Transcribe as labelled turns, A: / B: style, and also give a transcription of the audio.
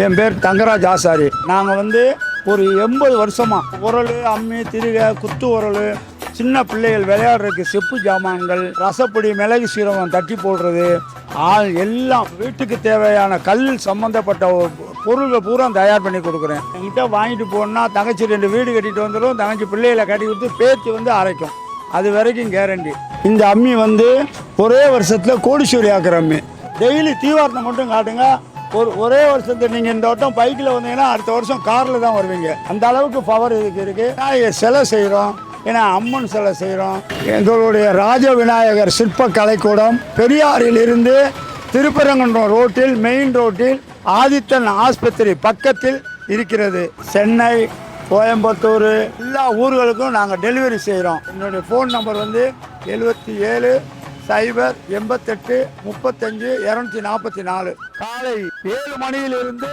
A: என் பேர் தங்கராஜ் ஆசாரி. நாங்கள் வந்து ஒரு எண்பது வருஷமாக உரல் அம்மி திருகை குத்து உரல் சின்ன பிள்ளைகள் விளையாடுறதுக்கு செப்பு ஜாமான்கள் ரசப்பொடி மிளகு சீரகம் தட்டி போடுறது ஆள் எல்லாம் வீட்டுக்கு தேவையான கல் சம்மந்தப்பட்ட பொருள்கள் பூரா தயார் பண்ணி கொடுக்குறேன். என்கிட்ட வாங்கிட்டு போனால் தங்கச்சி ரெண்டு வீடு கட்டிட்டு வந்துடும் தங்கச்சி பிள்ளைகளை கட்டி கொடுத்து பேத்தி வந்து அரைக்கும். அது வரைக்கும் கேரண்டி இந்த அம்மி வந்து ஒரே வருஷத்தில் கோடிஸ்வரி ஆக்குற அம்மி. டெய்லி தீவாரத்தை மட்டும் காட்டுங்க. ஒரு ஒரே வருஷத்தை நீங்கள் இந்த வட்டம் பைக்கில் வந்தீங்கன்னா அடுத்த வருஷம் காரில் தான் வருவீங்க. அந்த அளவுக்கு பவர் இதுக்கு இருக்குது விநாயகர் சிலை செய்கிறோம் ஏன்னா அம்மன் சிலை செய்கிறோம் எங்களுடைய ராஜ விநாயகர் சிற்ப கலைக்கூடம் பெரியாரிலிருந்து திருப்பரங்குன்றம் ரோட்டில் மெயின் ரோட்டில் ஆதித்தன் ஆஸ்பத்திரி பக்கத்தில் இருக்கிறது. சென்னை கோயம்புத்தூர் எல்லா ஊர்களுக்கும் நாங்கள் டெலிவரி செய்கிறோம் என்னுடைய ஃபோன் நம்பர் வந்து எழுபத்தி ஏழு சைபர் எண்பத்தெட்டு முப்பத்தஞ்சு இரநூத்தி நாற்பத்தி நாலு. காலை ஏழு மணியிலிருந்து